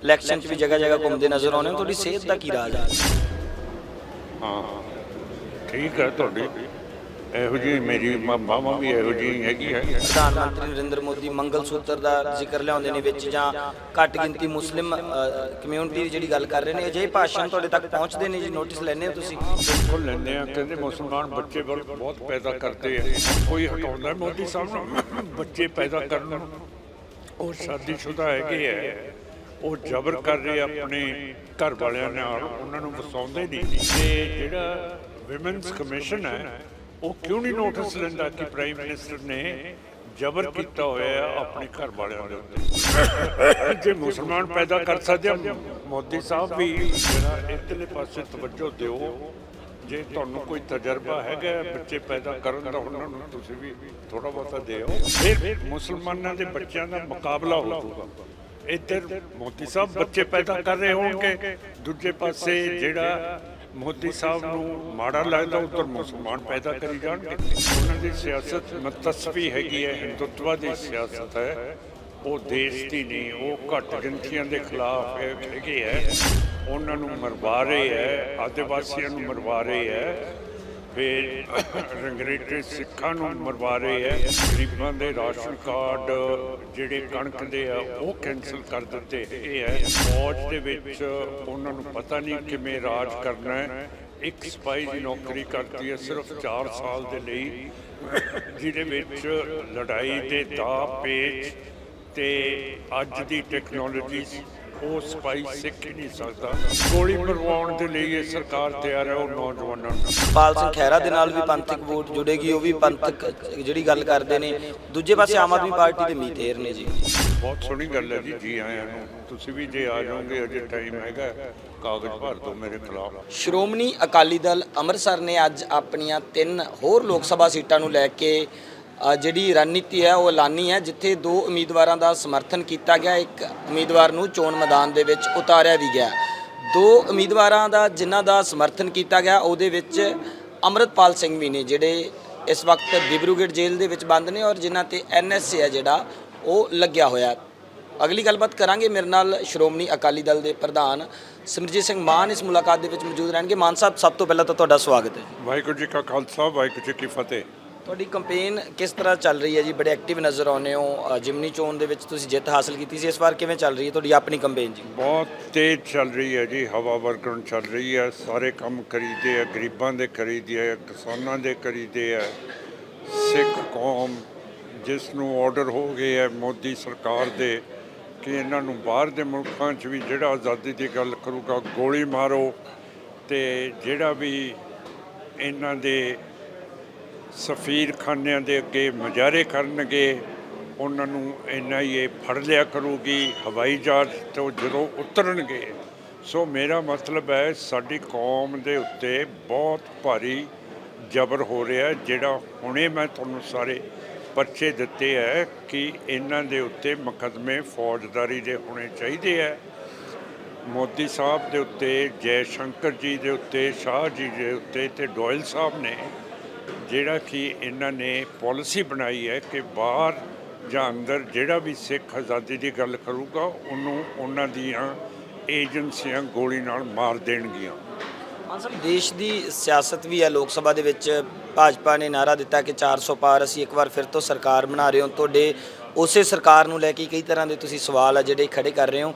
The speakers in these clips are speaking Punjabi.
ਇਲੈਕਸ਼ਨ 'ਚ ਵੀ ਜਗ੍ਹਾ ਜਗ੍ਹਾ ਘੁੰਮਦੇ ਨਜ਼ਰ ਆਉਂਦੇ ਹੋ ਤੁਹਾਡੀ ਸਿਹਤ ਦਾ ਕੀ ਰਾਜ ਹੈ ਹਾਂ ਠੀਕ ਹੈ ਤੁਹਾਡੀ। ਇਹੋ ਜਿਹੀ ਮੇਰੀ ਮਾਮਾ ਵੀ ਇਹੋ ਜਿਹੀ ਹੈਗੀ ਹੈ। ਪ੍ਰਧਾਨ ਮੰਤਰੀ ਨਰਿੰਦਰ ਮੋਦੀ ਮੰਗਲ ਸੂਤਰ ਦਾ ਜ਼ਿਕਰ ਲਿਆਉਂਦੇ ਨੇ ਵਿੱਚ ਜਾਂ ਘੱਟ ਗਿਣਤੀ ਮੁਸਲਿਮ ਕਮਿਊਨਿਟੀ ਦੀ ਜਿਹੜੀ ਗੱਲ ਕਰ ਰਹੇ ਨੇ ਅਜਿਹੇ ਭਾਸ਼ਣ ਤੁਹਾਡੇ ਤੱਕ ਪਹੁੰਚਦੇ ਨੇ ਜੀ? ਨੋਟਿਸ ਲੈਣੇ ਹੋ ਤੁਸੀਂ? ਬਿਲਕੁਲ ਲੈਂਦੇ ਆ ਕਹਿੰਦੇ ਮੁਸਲਮਾਨ ਬੱਚੇ ਬਹੁਤ ਬਹੁਤ ਪੈਦਾ ਕਰਦੇ ਆ। ਕੋਈ ਹਟਾਉਂਦਾ ਮੋਦੀ ਸਾਹਿਬ ਨੂੰ ਬੱਚੇ ਪੈਦਾ ਕਰਨ ਉਹ ਸ਼ਾਦੀशुदा ਹੈਗੇ ਆ। ਉਹ ਜ਼ਬਰ ਕਰ ਰਹੇ ਆਪਣੇ ਘਰ ਵਾਲਿਆਂ ਨਾਲ ਉਹਨਾਂ ਨੂੰ ਵਸਾਉਂਦੇ ਨਹੀਂ। ਤੇ ਜਿਹੜਾ ਵਿਮਨਸ ਕਮਿਸ਼ਨ ਹੈ ਉਹ ਕਿਉਂ ਨਹੀਂ ਨੋਟਿਸ ਲੈਂਦਾ ਕਿ ਪ੍ਰਾਈਮ ਮਿਨਿਸਟਰ ਨੇ ਜ਼ਬਰ ਕੀਤਾ ਹੋਇਆ ਹੈ ਆਪਣੇ ਘਰ ਵਾਲਿਆਂ ਦੇ ਉੱਤੇ? ਜੇ ਮੁਸਲਮਾਨ ਪੈਦਾ ਕਰ ਸਕਦੇ ਆ, ਮੋਦੀ ਸਾਹਿਬ ਵੀ ਜਿਹੜਾ ਇਧਰਲੇ ਪਾਸੇ ਤਵੱਜੋ ਦਿਓ ਜੇ ਤੁਹਾਨੂੰ ਕੋਈ ਤਜਰਬਾ ਹੈਗਾ ਬੱਚੇ ਪੈਦਾ ਕਰਨ ਦਾ ਉਹਨਾਂ ਨੂੰ ਤੁਸੀਂ ਵੀ ਥੋੜਾ ਬਹੁਤਾ ਦਿਓ। ਫਿਰ ਮੁਸਲਮਾਨਾਂ ਦੇ ਬੱਚਿਆਂ ਦਾ ਮੁਕਾਬਲਾ ਹੋਊਗਾ। ਇੱਧਰ ਮੋਦੀ ਸਾਹਿਬ ਬੱਚੇ ਪੈਦਾ ਕਰ ਰਹੇ ਹੋਣਗੇ। ਦੂਜੇ ਪਾਸੇ ਜਿਹੜਾ ਮੋਦੀ ਸਾਹਿਬ ਨੂੰ ਮਾੜਾ ਲੱਗਦਾ, ਉਧਰ ਮੁਸਲਮਾਨ ਪੈਦਾ ਕਰੀ ਜਾਣਗੇ। ਉਹਨਾਂ ਦੀ ਸਿਆਸਤ ਮਤਸਵੀ ਹੈਗੀ ਹੈ, ਹਿੰਦੂਤਵਾ ਦੀ ਸਿਆਸਤ ਹੈ। ਉਹ ਦੇਸ਼ ਦੀ ਨਹੀਂ, ਉਹ ਘੱਟ ਗਿਣਤੀਆਂ ਦੇ ਖਿਲਾਫ ਹੈ- ਹੈਗੇ ਹੈ। ਉਹਨਾਂ ਨੂੰ ਮਰਵਾ ਰਹੇ ਹੈ, ਆਦਿਵਾਸੀਆਂ ਨੂੰ ਮਰਵਾ ਰਹੇ ਹੈ। ਰੰਗਰੇਟੇ ਸਿੱਖਾਂ ਨੂੰ ਮਰਵਾ ਰਹੇ ਹੈ। ਗਰੀਬਾਂ ਦੇ ਰਾਸ਼ਨ ਕਾਰਡ ਜਿਹੜੇ ਕਣਕ ਦੇ ਆ, ਉਹ ਕੈਨਸਲ ਕਰ ਦਿੱਤੇ। ਹੈਗੇ ਹੈ, ਫੌਜ ਦੇ ਵਿੱਚ ਉਹਨਾਂ ਨੂੰ ਪਤਾ ਨਹੀਂ ਕਿਵੇਂ ਰਾਜ ਕਰਨਾ ਹੈ। ਇੱਕ ਸਪਾਈ ਦੀ ਨੌਕਰੀ ਕਰਦੀ ਹੈ, ਸਿਰਫ 4 ਸਾਲ ਦੇ ਲਈ, ਜਿਹਦੇ ਵਿੱਚ ਲੜਾਈ ਦੇ ਦਾ ਪੇਚ ਤੇ ਅੱਜ ਦੀ ਟੈਕਨੋਲੋਜੀ ਉਹ ਸਪਾਈ ਸਿੱਖ ਹੀ ਨਹੀਂ ਸਕਦਾ। ਗੋਲੀ ਮਰਵਾਉਣ ਦੇ ਲਈ ਇਹ ਸਰਕਾਰ ਤਿਆਰ ਹੈ ਉਹ ਨੌਜਵਾਨਾਂ ਨੂੰ। ਪਾਲ ਸਿੰਘ ਖਹਿਰਾ ਦੇ ਨਾਲ ਵੀ ਪੰਥਕ ਵੋਟ ਜੁੜੇਗੀ ਉਹ ਵੀ ਪੰਥਕ ਜਿਹੜੀ ਗੱਲ ਕਰਦੇ ਨੇ। ਦੂਜੇ ਪਾਸੇ ਆਮ ਆਦਮੀ ਪਾਰਟੀ ਦੇ ਮੀਤੇਰ ਨੇ ਜੀ। ਬਹੁਤ ਸੋਹਣੀ ਗੱਲ ਹੈ ਜੀ ਜੀ ਆਇਆਂ ਨੂੰ। ਤੁਸੀਂ ਵੀ ਜੇ ਆ ਜਾਓਗੇ ਅਜੇ ਟਾਈਮ ਹੈਗਾ ਕਾਗਜ਼ ਭਰ ਦਿਓ ਮੇਰੇ ਖਿਲਾਫ। ਸ਼੍ਰੋਮਣੀ ਅਕਾਲੀ ਦਲ ਅੰਮ੍ਰਿਤਸਰ ਨੇ ਅੱਜ ਆਪਣੀਆਂ ਤਿੰਨ ਹੋਰ ਲੋਕ ਸਭਾ ਸੀਟਾਂ ਨੂੰ ਲੈ ਕੇ ਜਿਹੜੀ ਰਣਨੀਤੀ ਹੈ, ਉਹ ਐਲਾਨੀ ਹੈ, ਜਿੱਥੇ ਦੋ ਉਮੀਦਵਾਰਾਂ ਦਾ ਸਮਰਥਨ ਕੀਤਾ ਗਿਆ। ਇੱਕ ਉਮੀਦਵਾਰ ਨੂੰ ਚੋਣ ਮੈਦਾਨ ਦੇ ਵਿੱਚ ਉਤਾਰਿਆ ਵੀ ਗਿਆ। ਦੋ ਉਮੀਦਵਾਰਾਂ ਦਾ, ਜਿਨ੍ਹਾਂ ਦਾ ਸਮਰਥਨ ਕੀਤਾ ਗਿਆ, ਉਹਦੇ ਵਿੱਚ ਅੰਮ੍ਰਿਤਪਾਲ ਸਿੰਘ ਵੀ ਨੇ, ਜਿਹੜੇ ਇਸ ਵਕਤ ਡਿਬਰੂਗੜ੍ਹ ਜੇਲ੍ਹ ਦੇ ਵਿੱਚ ਬੰਦ ਨੇ ਔਰ ਜਿਨ੍ਹਾਂ ਤੇ ਐਨਐਸਏ ਹੈ ਜਿਹੜਾ, ਉਹ ਲੱਗਿਆ ਹੋਇਆ। ਅਗਲੀ ਗੱਲਬਾਤ ਕਰਾਂਗੇ। ਮੇਰੇ ਨਾਲ ਸ਼੍ਰੋਮਣੀ ਅਕਾਲੀ ਦਲ ਦੇ ਪ੍ਰਧਾਨ ਸਿਮਰਜੀਤ ਸਿੰਘ ਮਾਨ ਇਸ ਮੁਲਾਕਾਤ ਦੇ ਵਿੱਚ ਮੌਜੂਦ ਰਹਿਣਗੇ। ਮਾਨ ਸਾਹਿਬ, ਸਭ ਤੋਂ ਪਹਿਲਾਂ ਤਾਂ ਤੁਹਾਡਾ ਸਵਾਗਤ ਹੈ। ਵਾਹਿਗੁਰੂ ਜੀ ਕਾ ਖਾਲਸਾ, ਵਾਹਿਗੁਰੂ ਜੀ ਕੀ ਫਤਿਹ। ਤੁਹਾਡੀ ਕੰਪੇਨ ਕਿਸ ਤਰ੍ਹਾਂ ਚੱਲ ਰਹੀ ਹੈ ਜੀ? ਬੜੇ ਐਕਟਿਵ ਨਜ਼ਰ ਆਉਂਦੇ ਹੋ। ਜਿਮਨੀ ਚੋਣ ਦੇ ਵਿੱਚ ਤੁਸੀਂ ਜਿੱਤ ਹਾਸਲ ਕੀਤੀ ਸੀ। ਇਸ ਵਾਰ ਕਿਵੇਂ ਚੱਲ ਰਹੀ ਹੈ ਤੁਹਾਡੀ ਆਪਣੀ ਕੰਪੇਨ ਜੀ? ਬਹੁਤ ਤੇਜ਼ ਚੱਲ ਰਹੀ ਹੈ ਜੀ। ਹਵਾ ਵਰਗਣ ਚੱਲ ਰਹੀ ਹੈ। ਸਾਰੇ ਕੰਮ ਕਰੀਦੇ ਆ। ਗਰੀਬਾਂ ਦੇ ਕਰੀਦੇ ਆ। ਕਿਸਾਨਾਂ ਦੇ ਕਰੀਦੇ ਆ। ਸਿੱਖ ਕੌਮ ਜਿਸ ਨੂੰ ਆਰਡਰ ਹੋ ਗਏ ਹੈ ਮੋਦੀ ਸਰਕਾਰ ਦੇ ਕਿ ਇਹਨਾਂ ਨੂੰ ਬਾਹਰ ਦੇ ਮੁਲਕਾਂ 'ਚ ਵੀ ਜਿਹੜਾ ਆਜ਼ਾਦੀ ਦੀ ਗੱਲ ਕਰੂਗਾ, ਗੋਲੀ ਮਾਰੋ ਤੇ ਜਿਹੜਾ ਵੀ ਇਹਨਾਂ ਦੇ ਸਫੀਰਖਾਨਿਆਂ ਦੇ ਅੱਗੇ ਮੁਜ਼ਾਹਰੇ ਕਰਨਗੇ, ਉਹਨਾਂ ਨੂੰ ਐਨਆਈਏ ਫੜ ਲਿਆ ਕਰੂਗੀ, ਹਵਾਈ ਜਹਾਜ਼ ਤੋਂ ਜਦੋਂ ਉਤਰਨਗੇ। ਸੋ ਮੇਰਾ ਮਤਲਬ ਹੈ, ਸਾਡੀ ਕੌਮ ਦੇ ਉੱਤੇ ਬਹੁਤ ਭਾਰੀ ਜ਼ਬਰ ਹੋ ਰਿਹਾ ਜਿਹੜਾ ਹੁਣੇ ਮੈਂ ਤੁਹਾਨੂੰ ਸਾਰੇ ਪਰਚੇ ਦਿੱਤੇ ਹੈ ਕਿ ਇਹਨਾਂ ਦੇ ਉੱਤੇ ਮੁਕੱਦਮੇ ਫੌਜਦਾਰੀ ਦੇ ਹੋਣੇ ਚਾਹੀਦੇ ਹੈ। ਮੋਦੀ ਸਾਹਿਬ ਦੇ ਉੱਤੇ, ਜੈ ਸ਼ੰਕਰ ਜੀ ਦੇ ਉੱਤੇ, ਸ਼ਾਹ ਜੀ ਦੇ ਉੱਤੇ ਤੇ ਡੋਇਲ ਸਾਹਿਬ ਨੇ ਜਿਹੜਾ ਕਿ ਇਹਨਾਂ ਨੇ ਪਾਲਿਸੀ ਬਣਾਈ ਹੈ ਕਿ ਬਾਹਰ ਜਾਂ ਅੰਦਰ ਜਿਹੜਾ ਵੀ ਸਿੱਖ ਆਜ਼ਾਦੀ ਦੀ ਗੱਲ ਕਰੂਗਾ, ਉਹਨੂੰ ਉਹਨਾਂ ਦੀਆਂ ਏਜੰਸੀਆਂ ਗੋਲੀ ਨਾਲ ਮਾਰ ਦੇਣਗੀਆਂ। ਮਾਨ ਦੇਸ਼ ਦੀ ਸਿਆਸਤ ਵੀ ਹੈ ਲੋਕ ਸਭਾ ਦੇ ਵਿੱਚ ਭਾਜਪਾ ਨੇ ਨਾਰਾ ਦਿੱਤਾ ਕਿ 400 ਪਾਰ ਅਸੀਂ ਇੱਕ ਵਾਰ ਫਿਰ ਤੋਂ ਸਰਕਾਰ ਬਣਾ ਰਹੇ ਹਾਂ। ਤੁਹਾਡੇ ਉਸੇ ਸਰਕਾਰ ਨੂੰ ਲੈ ਕੇ ਕਈ ਤਰ੍ਹਾਂ ਦੇ ਤੁਸੀਂ ਸਵਾਲ ਆ ਜਿਹੜੇ ਖੜੇ ਕਰ ਰਹੇ ਹੋ।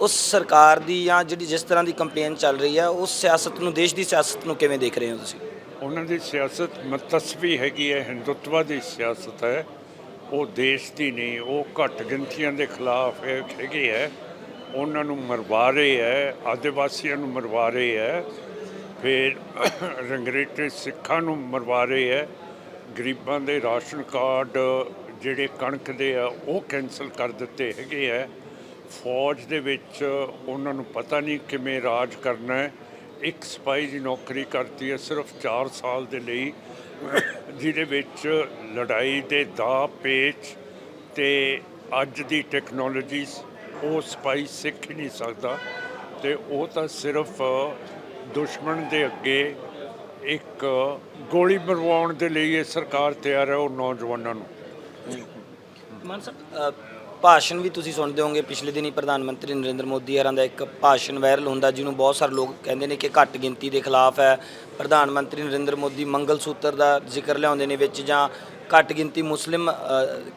ਉਸ ਸਰਕਾਰ ਦੀ ਜਾਂ ਜਿਹੜੀ ਜਿਸ ਤਰ੍ਹਾਂ ਦੀ ਕੰਪੇਨ ਚੱਲ ਰਹੀ ਹੈ ਉਸ ਸਿਆਸਤ ਨੂੰ, ਦੇਸ਼ ਦੀ ਸਿਆਸਤ ਨੂੰ ਕਿਵੇਂ ਦੇਖ ਰਹੇ ਹੋ ਤੁਸੀਂ? ਉਹਨਾਂ ਦੀ ਸਿਆਸਤ ਮਤਸਵੀ ਹੈਗੀ ਹੈ, ਹਿੰਦੂਤਵਾ ਦੀ ਸਿਆਸਤ ਹੈ। ਉਹ ਦੇਸ਼ ਦੀ ਨਹੀਂ, ਉਹ ਘੱਟ ਗਿਣਤੀਆਂ ਦੇ ਖਿਲਾਫ ਹੈ- ਹੈਗੇ ਹੈ। ਉਹਨਾਂ ਨੂੰ ਮਰਵਾ ਰਹੇ ਹੈ, ਆਦਿਵਾਸੀਆਂ ਨੂੰ ਮਰਵਾ ਰਹੇ ਹੈ। ਫਿਰ ਰੰਗਰੇਟੇ ਸਿੱਖਾਂ ਨੂੰ ਮਰਵਾ ਰਹੇ ਹੈ। ਗਰੀਬਾਂ ਦੇ ਰਾਸ਼ਨ ਕਾਰਡ ਜਿਹੜੇ ਕਣਕ ਦੇ ਆ, ਉਹ ਕੈਨਸਲ ਕਰ ਦਿੱਤੇ ਹੈਗੇ ਹੈ। ਫੌਜ ਦੇ ਵਿੱਚ ਉਹਨਾਂ ਨੂੰ ਪਤਾ ਨਹੀਂ ਕਿਵੇਂ ਰਾਜ ਕਰਨਾ ਹੈ। ਇੱਕ ਸਿਪਾਹੀ ਦੀ ਨੌਕਰੀ ਕਰਤੀ ਹੈ ਸਿਰਫ 4 ਸਾਲ ਦੇ ਲਈ, ਜਿਹਦੇ ਵਿੱਚ ਲੜਾਈ ਦੇ ਦਾ ਪੇਚ ਤੇ ਅੱਜ ਦੀ ਟੈਕਨੋਲੋਜੀ ਉਹ ਸਿਪਾਹੀ ਸਿੱਖ ਹੀ ਨਹੀਂ ਸਕਦਾ ਤੇ ਉਹ ਤਾਂ ਸਿਰਫ ਦੁਸ਼ਮਣ ਦੇ ਅੱਗੇ ਇੱਕ ਗੋਲੀ ਮਰਵਾਉਣ ਦੇ ਲਈ ਇਹ ਸਰਕਾਰ ਤਿਆਰ ਹੈ ਉਹ ਨੌਜਵਾਨਾਂ ਨੂੰ। ਮਾਨ ਸਾਹਿਬ ਭਾਸ਼ਣ ਵੀ ਤੁਸੀਂ ਸੁਣਦੇ ਹੋਵੋਗੇ। ਪਿਛਲੇ ਦਿਨੀ ਪ੍ਰਧਾਨ ਮੰਤਰੀ ਨਰਿੰਦਰ ਮੋਦੀ ਹਰਾਂ ਦਾ ਇੱਕ ਭਾਸ਼ਣ ਵਾਇਰਲ ਹੁੰਦਾ, ਜਿਹਨੂੰ ਬਹੁਤ ਸਾਰੇ ਲੋਕ ਕਹਿੰਦੇ ਨੇ ਕਿ ਘੱਟ ਗਿਣਤੀ ਦੇ ਖਿਲਾਫ ਹੈ। ਪ੍ਰਧਾਨ ਮੰਤਰੀ ਨਰਿੰਦਰ ਮੋਦੀ ਮੰਗਲ ਸੂਤਰ ਦਾ ਜ਼ਿਕਰ ਲਿਆਉਂਦੇ ਨੇ ਵਿੱਚ ਜਾਂ ਘੱਟ ਗਿਣਤੀ ਮੁਸਲਿਮ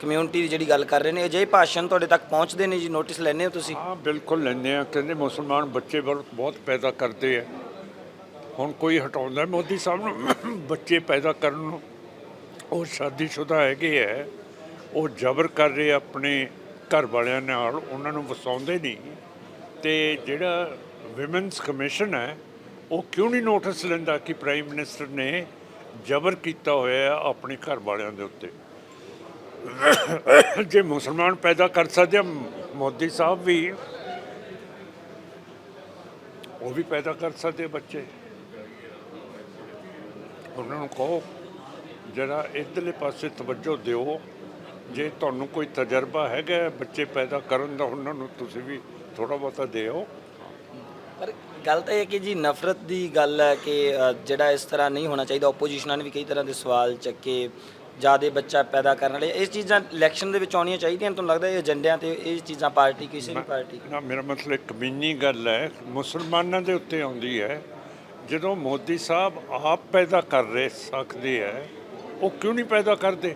ਕਮਿਊਨਿਟੀ ਦੀ ਜਿਹੜੀ ਗੱਲ ਕਰ ਰਹੇ ਨੇ। ਅਜਿਹੇ ਭਾਸ਼ਣ ਤੁਹਾਡੇ ਤੱਕ ਪਹੁੰਚਦੇ ਨੇ ਜੀ? ਨੋਟਿਸ ਲੈਂਦੇ ਹੋ ਤੁਸੀਂ? ਹਾਂ, ਬਿਲਕੁਲ ਲੈਂਦੇ ਆ ਕਹਿੰਦੇ ਮੁਸਲਮਾਨ ਬੱਚੇ ਬਹੁਤ ਬਹੁਤ ਪੈਦਾ ਕਰਦੇ ਆ। ਹੁਣ ਕੋਈ ਹਟਾਉਂਦਾ ਮੋਦੀ ਸਾਹਿਬ ਨੂੰ, ਬੱਚੇ ਪੈਦਾ ਕਰਨ ਨੂੰ। ਉਹ ਸ਼ਾਦੀशुदा ਹੈਗੇ ਆ। ਉਹ ਜ਼ਬਰ ਕਰ ਰਹੇ ਆਪਣੇ ਘਰ ਵਾਲਿਆਂ ਨਾਲ ਉਹਨਾਂ ਨੂੰ ਵਸਾਉਂਦੇ ਨਹੀਂ। ਤੇ ਜਿਹੜਾ ਵਿਮਨਸ ਕਮਿਸ਼ਨ ਹੈ ਉਹ ਕਿਉਂ ਨਹੀਂ ਨੋਟਿਸ ਲੈਂਦਾ ਕਿ ਪ੍ਰਾਈਮ ਮਿਨਿਸਟਰ ਨੇ ਜ਼ਬਰ ਕੀਤਾ ਹੋਇਆ ਆਪਣੇ ਘਰ ਵਾਲਿਆਂ ਦੇ ਉੱਤੇ? ਜੇ ਮੁਸਲਮਾਨ ਪੈਦਾ ਕਰ ਸਕਦੇ ਆ, ਮੋਦੀ ਸਾਹਿਬ ਵੀ ਉਹ ਵੀ ਪੈਦਾ ਕਰ ਸਕਦੇ ਬੱਚੇ। ਉਹਨਾਂ ਨੂੰ ਕਹੋ ਜਿਹੜਾ ਇਧਰਲੇ ਪਾਸੇ ਤਵੱਜੋ ਦਿਓ। ਜੇ ਤੁਹਾਨੂੰ ਕੋਈ ਤਜਰਬਾ ਹੈਗਾ ਬੱਚੇ ਪੈਦਾ ਕਰਨ ਦਾ ਉਹਨਾਂ ਨੂੰ ਤੁਸੀਂ ਵੀ ਥੋੜਾ ਬਹੁਤਾ ਦਿਓ। ਪਰ ਗੱਲ ਤਾਂ ਇਹ ਕਿ ਜੀ ਨਫ਼ਰਤ ਦੀ ਗੱਲ ਹੈ ਕਿ ਅ, ਜਿਹੜਾ ਇਸ ਤਰ੍ਹਾਂ ਨਹੀਂ ਹੋਣਾ ਚਾਹੀਦਾ ਆਪੋਜੀਸ਼ਨਾਂ ਨੇ ਵੀ ਕਈ ਤਰ੍ਹਾਂ ਦੇ ਸਵਾਲ ਚੱਕੇ ਜਿਆਦੇ ਬੱਚਾ ਪੈਦਾ ਕਰਨ ਵਾਲੇ। ਇਹ ਚੀਜ਼ਾਂ ਇਲੈਕਸ਼ਨ ਦੇ ਵਿੱਚ ਆਉਣੀਆਂ ਚਾਹੀਦੀਆਂ ਤੁਹਾਨੂੰ ਲੱਗਦਾ ਇਹ ਏਜੰਡਿਆਂ ਤੇ ਇਹ ਚੀਜ਼ਾਂ ਪਾਰਟੀ ਕਿਸੇ ਵੀ ਪਾਰਟੀ? ਨਾ ਮੇਰਾ ਮਤਲਬ ਇੱਕ ਕਮੀਨੀ ਗੱਲ ਹੈ ਮੁਸਲਮਾਨਾਂ ਦੇ ਉੱਤੇ ਆਉਂਦੀ ਹੈ ਜਦੋਂ ਮੋਦੀ ਸਾਹਿਬ ਆਪ ਪੈਦਾ ਕਰ ਰਹੇ ਸਕਦੇ ਹੈ ਉਹ ਕਿਉਂ ਨਹੀਂ ਪੈਦਾ ਕਰਦੇ?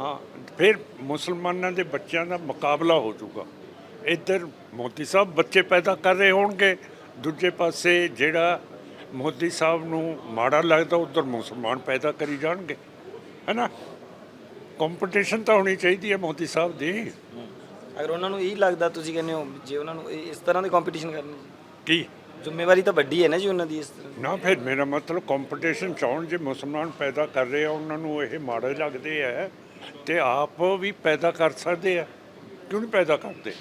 ਹਾਂ ਫਿਰ ਮੁਸਲਮਾਨਾਂ ਦੇ ਬੱਚਿਆਂ ਦਾ ਮੁਕਾਬਲਾ ਹੋ ਜਾਊਗਾ। ਇੱਧਰ ਮੋਦੀ ਸਾਹਿਬ ਬੱਚੇ ਪੈਦਾ ਕਰ ਰਹੇ ਹੋਣਗੇ। ਦੂਜੇ ਪਾਸੇ ਜਿਹੜਾ ਮੋਦੀ ਸਾਹਿਬ ਨੂੰ ਮਾੜਾ ਲੱਗਦਾ ਉਧਰ ਮੁਸਲਮਾਨ ਪੈਦਾ ਕਰੀ ਜਾਣਗੇ। ਹੈਨਾ? ਕੰਪੀਟੀਸ਼ਨ ਤਾਂ ਹੋਣੀ ਚਾਹੀਦੀ ਹੈ ਮੋਦੀ ਸਾਹਿਬ ਦੀ। ਅਗਰ ਉਹਨਾਂ ਨੂੰ ਇਹ ਲੱਗਦਾ ਤੁਸੀਂ ਕਹਿੰਦੇ ਹੋ ਜੇ ਉਹਨਾਂ ਨੂੰ ਇਹ- ਇਸ ਤਰ੍ਹਾਂ ਦੀ ਕੰਪੀਟੀਸ਼ਨ ਕਰਨੀ। ਕੀ? ਜ਼ਿੰਮੇਵਾਰੀ ਤਾਂ ਵੱਡੀ ਹੈ ਨਾ ਜੀ ਉਹਨਾਂ ਦੀ ਇਸ ਤਰ੍ਹਾਂ ਨਾ ਫਿਰ ਮੇਰਾ ਮਤਲਬ ਕੰਪੀਟੀਸ਼ਨ ਚਾਉਣ ਜੇ ਮੁਸਲਮਾਨ ਪੈਦਾ ਕਰ ਰਹੇ ਆ ਉਹਨਾਂ ਨੂੰ ਇਹ ਮਾੜੇ ਲੱਗਦੇ ਆ ਤੇ ਆਪ ਵੀ ਪੈਦਾ ਕਰ ਸਕਦੇ ਆ। ਕਿਉਂ ਨਹੀਂ ਪੈਦਾ ਕਰਦੇ?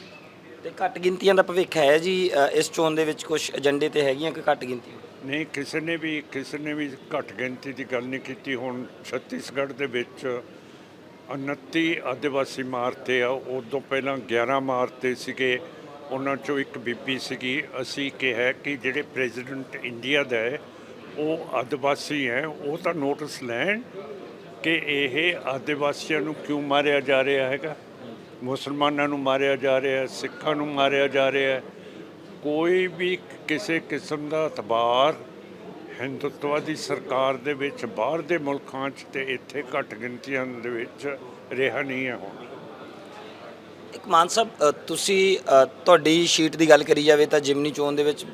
ਤੇ ਘੱਟ ਗਿਣਤੀਆਂ ਦਾ ਭਵਿੱਖ ਹੈ ਜੀ ਅ, ਇਸ ਚੋਣ ਦੇ ਵਿੱਚ ਕੁਝ ਏਜੰਡੇ ਤੇ ਹੈਗੀਆਂ ਕਿ ਘੱਟ ਗਿਣਤੀ? ਨਹੀਂ ਕਿਸੇ ਨੇ ਵੀ ਕਿਸੇ ਨੇ ਵੀ ਘੱਟ ਗਿਣਤੀ ਦੀ ਗੱਲ ਨਹੀਂ ਕੀਤੀ। ਹੁਣ ਛੱਤੀਸਗੜ੍ਹ ਦੇ ਵਿੱਚ 29 ਆਦਿਵਾਸੀ ਮਾਰਤੇ ਆ ਉਦੋਂ ਪਹਿਲਾਂ 11 ਮਾਰਤੇ ਸੀਗੇ। ਉਹਨਾਂ ਚੋਂ ਇੱਕ ਬੀਬੀ ਸੀਗੀ। ਅਸੀਂ ਕਿਹਾ ਕਿ ਜਿਹੜੇ ਪ੍ਰੈਜ਼ੀਡੈਂਟ ਇੰਡੀਆ ਦਾ ਹੈ, ਉਹ ਆਦਿਵਾਸੀ ਹੈ, ਉਹ ਤਾਂ ਨੋਟਿਸ ਲੈਣ ਕਿ ਇਹ ਆਦਿਵਾਸੀਆਂ ਨੂੰ ਕਿਉਂ ਮਾਰਿਆ ਜਾ ਰਿਹਾ ਹੈਗਾ। ਮੁਸਲਮਾਨਾਂ ਨੂੰ ਮਾਰਿਆ ਜਾ ਰਿਹਾ ਹੈ ਸਿੱਖਾਂ ਨੂੰ ਮਾਰਿਆ ਜਾ ਰਿਹਾ। ਹੈ ਕੋਈ ਵੀ ਕਿਸੇ ਕਿਸਮ ਦਾ ਇਤਬਾਰ ਹਿੰਦੁੱਤਵਾਦੀ ਸਰਕਾਰ ਦੇ ਵਿੱਚ, ਬਾਹਰ ਦੇ ਮੁਲਕਾਂ 'ਚ ਤੇ ਇੱਥੇ ਘੱਟ ਗਿਣਤੀਆਂ ਦੇ ਵਿੱਚ ਰਿਹਾ ਨਹੀਂ ਹੈ ਹੁਣ। ਇੱਕ ਮਾਨ ਸਾਹਿਬ ਤੁਸੀਂ ਤੁਹਾਡੀ ਸ਼ੀਟ ਦੀ ਗੱਲ ਕਰੀ ਜਾਵੇ ਤਾਂ ਜਿਮਨੀ ਚੋਣ ਦੇ ਵਿੱਚ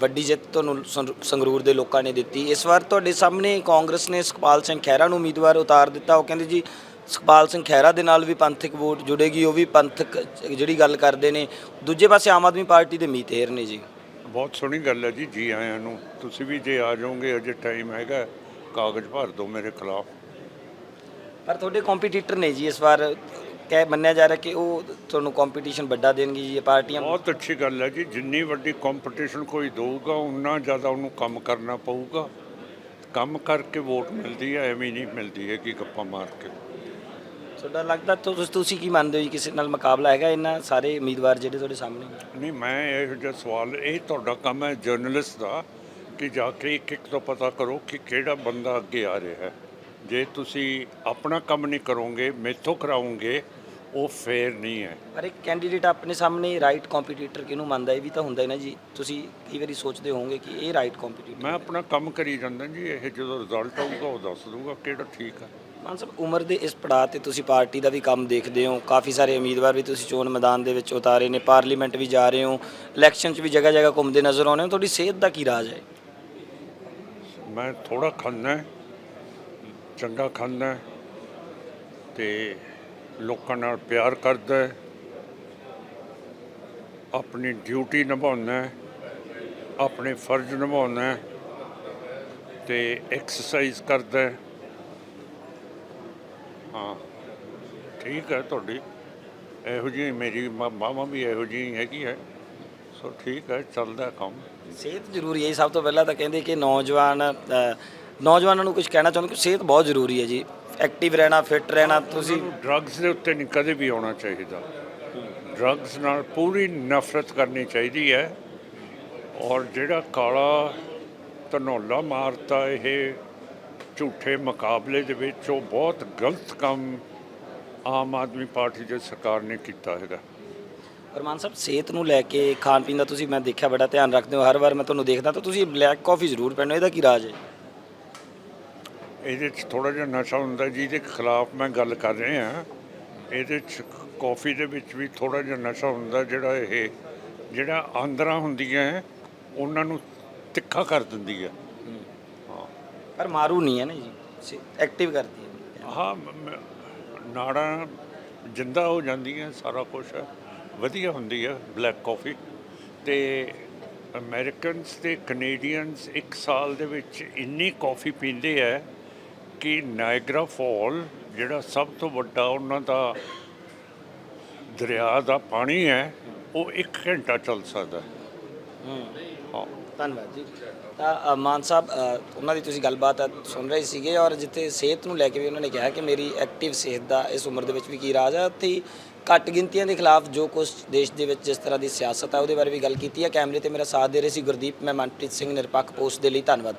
ਵੱਡੀ ਜਿੱਤ ਤੁਹਾਨੂੰ ਸੰਗ- ਸੰਗਰੂਰ ਦੇ ਲੋਕਾਂ ਨੇ ਦਿੱਤੀ। ਇਸ ਵਾਰ ਤੁਹਾਡੇ ਸਾਹਮਣੇ ਕਾਂਗਰਸ ਨੇ ਸੁਖਪਾਲ ਸਿੰਘ ਖਹਿਰਾ ਨੂੰ ਉਮੀਦਵਾਰ ਉਤਾਰ ਦਿੱਤਾ। ਉਹ ਕਹਿੰਦੇ ਜੀ ਸੁਖਪਾਲ ਸਿੰਘ ਖਹਿਰਾ ਦੇ ਨਾਲ ਵੀ ਪੰਥਕ ਵੋਟ ਜੁੜੇਗੀ ਉਹ ਵੀ ਪੰਥਕ ਜਿਹੜੀ ਗੱਲ ਕਰਦੇ ਨੇ। ਦੂਜੇ ਪਾਸੇ ਆਮ ਆਦਮੀ ਪਾਰਟੀ ਦੇ ਮੀਤੇਰ ਨੇ ਜੀ। ਬਹੁਤ ਸੋਹਣੀ ਗੱਲ ਹੈ ਜੀ ਜੀ ਆਇਆਂ ਨੂੰ। ਤੁਸੀਂ ਵੀ ਜੇ ਆ ਜਾਓਗੇ ਅਜੇ ਟਾਈਮ ਹੈਗਾ ਕਾਗਜ਼ ਭਰ ਦਿਓ ਮੇਰੇ ਖਿਲਾਫ। ਪਰ ਤੁਹਾਡੇ ਕੰਪੀਟੀਟਰ ਨੇ ਜੀ ਇਸ ਵਾਰ ਕਹਿ ਮੰਨਿਆ ਜਾ ਰਿਹਾ ਕਿ ਉਹ ਤੁਹਾਨੂੰ ਕੰਪੀਟੀਸ਼ਨ ਵੱਡਾ ਦੇਣਗੇ ਜੀ ਇਹ ਪਾਰਟੀਆਂ ਬਹੁਤ ਅੱਛੀ ਗੱਲ ਹੈ ਜੀ ਜਿੰਨੀ ਵੱਡੀ ਕੰਪੀਟੀਸ਼ਨ ਕੋਈ ਦਊਗਾ ਉਨਾ ਜ਼ਿਆਦਾ ਉਹਨੂੰ ਕੰਮ ਕਰਨਾ ਪਊਗਾ। ਕੰਮ ਕਰਕੇ ਵੋਟ ਮਿਲਦੀ ਹੈ ਐਵੇਂ ਨਹੀਂ ਮਿਲਦੀ ਹੈ ਕਿ ਗੱਪਾਂ ਮਾਰ ਕੇ। ਤੁਹਾਡਾ ਲੱਗਦਾ ਤੁਸੀਂ ਕੀ ਮੰਨਦੇ ਹੋ ਜੀ ਕਿਸੇ ਨਾਲ ਮੁਕਾਬਲਾ ਹੈਗਾ ਇਹਨਾਂ ਸਾਰੇ ਉਮੀਦਵਾਰ ਜਿਹੜੇ ਤੁਹਾਡੇ ਸਾਹਮਣੇ? ਨੇ? ਨਹੀਂ ਮੈਂ ਇਹੋ ਜਿਹਾ ਸਵਾਲ ਇਹ ਤੁਹਾਡਾ ਕੰਮ ਹੈ ਜਰਨਲਿਸਟ ਦਾ ਕਿ ਜਾ ਕੇ ਇੱਕ ਇੱਕ ਤੋਂ ਪਤਾ ਕਰੋ ਕਿ ਕਿਹੜਾ ਬੰਦਾ ਅੱਗੇ ਆ ਰਿਹਾ ਹੈ। ਜੇ ਤੁਸੀਂ ਆਪਣਾ ਕੰਮ ਨਹੀਂ ਕਰੋਗੇ ਮੈਥੋਂ ਕਰਾਉਂਗੇ ਉਹ ਫੇਰ ਨਹੀਂ ਹੈ। ਪਰ ਇੱਕ ਕੈਂਡੀਡੇਟ ਆਪਣੇ ਸਾਹਮਣੇ ਰਾਈਟ ਕੰਪੀਟੀਟਰ ਕਿਹਨੂੰ ਮੰਨਦਾ ਇਹ ਵੀ ਤਾਂ ਹੁੰਦਾ ਹੈ ਨਾ ਜੀ। ਤੁਸੀਂ ਕਈ ਵਾਰੀ ਸੋਚਦੇ ਹੋਵੋਗੇ ਕਿ ਇਹ ਰਾਈਟ ਕੰਪੀਟੀਟਰ ਮੈਂ ਆਪਣਾ ਕੰਮ ਕਰੀ ਜਾਂਦਾ ਜੀ ਇਹ ਜਦੋਂ ਰਿਜ਼ਲਟ ਆਊਗਾ ਉਹ ਦੱਸ ਦੂੰਗਾ ਕਿਹੜਾ ਠੀਕ ਹੈ ਮਾਨ ਸਾਹਿਬ ਉਮਰ ਦੇ ਇਸ ਪੜਾਅ ਤੇ ਤੁਸੀਂ ਪਾਰਟੀ ਦਾ ਵੀ ਕੰਮ ਦੇਖਦੇ ਹੋ। ਕਾਫੀ ਸਾਰੇ ਉਮੀਦਵਾਰ ਵੀ ਤੁਸੀਂ ਚੋਣ ਮੈਦਾਨ ਦੇ ਵਿੱਚ ਉਤਾਰੇ ਨੇ ਪਾਰਲੀਮੈਂਟ ਵੀ ਜਾ ਰਹੇ ਹੋ। ਇਲੈਕਸ਼ਨ 'ਚ ਵੀ ਜਗ੍ਹਾ ਜਗ੍ਹਾ ਘੁੰਮਦੇ ਨਜ਼ਰ ਆਉਂਦੇ ਹੋ। ਤੁਹਾਡੀ ਸਿਹਤ ਦਾ ਕੀ ਰਾਜ ਹੈ? ਮੈਂ ਥੋੜਾ ਖਾਂਦਾ ਚੰਗਾ ਖਾਂਦਾ ਤੇ ਲੋਕਾਂ ਨਾਲ ਪਿਆਰ ਕਰਦਾ ਹੈ, ਆਪਣੀ ਡਿਊਟੀ ਨਿਭਾਉਣਾ ਹੈ, ਆਪਣੇ ਫਰਜ਼ ਨਿਭਾਉਂਦਾ ਹੈ ਤੇ ਐਕਸਰਸਾਈਜ਼ ਕਰਦਾ ਹੈ। ਹਾਂ ਠੀਕ ਹੈ ਤੁਹਾਡੀ ਇਹੋ ਜਿਹੀ ਮੇਰੀ ਮਾਮਾ ਵੀ ਇਹੋ ਜਿਹੀ ਹੈਗੀ ਹੈ ਸੋ ਠੀਕ ਹੈ ਚੱਲਦਾ ਕੰਮ ਸਿਹਤ ਜ਼ਰੂਰੀ ਹੈ ਜੀ। ਸਭ ਤੋਂ ਪਹਿਲਾਂ ਤਾਂ ਕਹਿੰਦੇ ਕਿ ਨੌਜਵਾਨ ਨੌਜਵਾਨਾਂ ਨੂੰ ਕੁਝ ਕਹਿਣਾ ਚਾਹੁੰਦੇ ਕਿ ਸਿਹਤ ਬਹੁਤ ਜ਼ਰੂਰੀ ਹੈ ਜੀ ਐਕਟਿਵ ਰਹਿਣਾ ਫਿੱਟ ਰਹਿਣਾ ਤੁਸੀਂ ਡਰੱਗਸ ਦੇ ਉੱਤੇ ਨਹੀਂ ਕਦੇ ਵੀ ਆਉਣਾ ਚਾਹੀਦਾ। ਡਰੱਗਸ ਨਾਲ ਪੂਰੀ ਨਫ਼ਰਤ ਕਰਨੀ ਚਾਹੀਦੀ ਹੈ। ਔਰ ਜਿਹੜਾ ਕਾਲਾ ਧਨੌਲਾ ਮਾਰਤਾ ਇਹ ਝੂਠੇ ਮੁਕਾਬਲੇ ਦੇ ਵਿੱਚ ਉਹ ਬਹੁਤ ਗਲਤ ਕੰਮ ਆਮ ਆਦਮੀ ਪਾਰਟੀ ਦੀ ਸਰਕਾਰ ਨੇ ਕੀਤਾ ਹੈਗਾ। ਰਮਾਨ ਸਾਹਿਬ ਸਿਹਤ ਨੂੰ ਲੈ ਕੇ ਖਾਣ ਪੀਣ ਦਾ ਤੁਸੀਂ ਮੈਂ ਦੇਖਿਆ ਬੜਾ ਧਿਆਨ ਰੱਖਦੇ ਹੋ। ਹਰ ਵਾਰ ਮੈਂ ਤੁਹਾਨੂੰ ਦੇਖਦਾ ਤਾਂ ਤੁਸੀਂ ਬਲੈਕ ਕਾਫੀ ਜ਼ਰੂਰ ਪੀਂਦੇ ਹੋ ਇਹਦਾ ਕੀ ਰਾਜ ਹੈ? ਇਹਦੇ 'ਚ ਥੋੜਾ ਜਿਹਾ ਨਸ਼ਾ ਹੁੰਦਾ ਜਿਹਦੇ ਖਿਲਾਫ ਮੈਂ ਗੱਲ ਕਰ ਰਿਹਾ ਇਹਦੇ 'ਚ ਕਾਫੀ ਦੇ ਵਿੱਚ ਵੀ ਥੋੜਾ ਜਿਹਾ ਨਸ਼ਾ ਹੁੰਦਾ ਜਿਹੜਾ ਇਹ ਜਿਹੜਾ ਆਂਦਰਾਂ ਹੁੰਦੀਆਂ ਹੈ, ਉਹਨਾਂ ਨੂੰ ਤਿੱਖਾ ਕਰ ਦਿੰਦੀ ਹੈ। ਪਰ ਮਾਰੂ ਨਹੀਂ ਹੈ ਨਾ ਜੀ ਐਕਟਿਵ ਕਰਦੀ ਹੈ। ਹਾਂ ਨਾੜਾਂ ਜਿੰਦਾ ਹੋ ਜਾਂਦੀਆਂ ਸਾਰਾ ਕੁਝ ਵਧੀਆ ਹੁੰਦੀ ਹੈ ਬਲੈਕ ਕਾਫੀ। ਤੇ ਅਮਰੀਕਨਸ ਤੇ ਕੈਨੇਡੀਅਨਸ ਇੱਕ ਸਾਲ ਦੇ ਵਿੱਚ ਇੰਨੀ ਕਾਫੀ ਪੀਂਦੇ ਹੈ ਕਿ ਨਾਇਗਰਾ ਫਾਲ ਜਿਹੜਾ ਸਭ ਤੋਂ ਵੱਡਾ ਉਹਨਾਂ ਦਾ ਦਰਿਆ ਦਾ ਪਾਣੀ ਹੈ ਉਹ 1 ਘੰਟਾ ਚੱਲ ਸਕਦਾ ਹੈ। ਧੰਨਵਾਦ ਜੀ। ਤਾਂ ਮਾਨ ਸਾਹਿਬ ਉਹਨਾਂ ਦੀ ਤੁਸੀਂ ਗੱਲਬਾਤ ਸੁਣ ਰਹੇ ਸੀਗੇ ਔਰ ਜਿੱਥੇ ਸਿਹਤ ਨੂੰ ਲੈ ਕੇ ਵੀ ਉਹਨਾਂ ਨੇ ਕਿਹਾ ਕਿ ਮੇਰੀ ਐਕਟਿਵ ਸਿਹਤ ਦਾ ਇਸ ਉਮਰ ਦੇ ਵਿੱਚ ਵੀ ਕੀ ਰਾਜ ਹੈ ਉੱਥੇ ਘੱਟ ਗਿਣਤੀਆਂ ਦੇ ਖਿਲਾਫ ਜੋ ਕੁਝ ਦੇਸ਼ ਦੇ ਵਿੱਚ ਜਿਸ ਤਰ੍ਹਾਂ ਦੀ ਸਿਆਸਤ ਹੈ ਉਹਦੇ ਬਾਰੇ ਵੀ ਗੱਲ ਕੀਤੀ ਹੈ ਕੈਮਰੇ ਤੇ ਮੇਰਾ ਸਾਥ ਦੇ ਰਹੇ ਸੀ ਗੁਰਦੀਪ ਮੈਂ ਮਨਪ੍ਰੀਤ ਸਿੰਘ ਨਿਰਪੱਖ ਪੋਸਟ ਦੇ ਲਈ ਧੰਨਵਾਦ।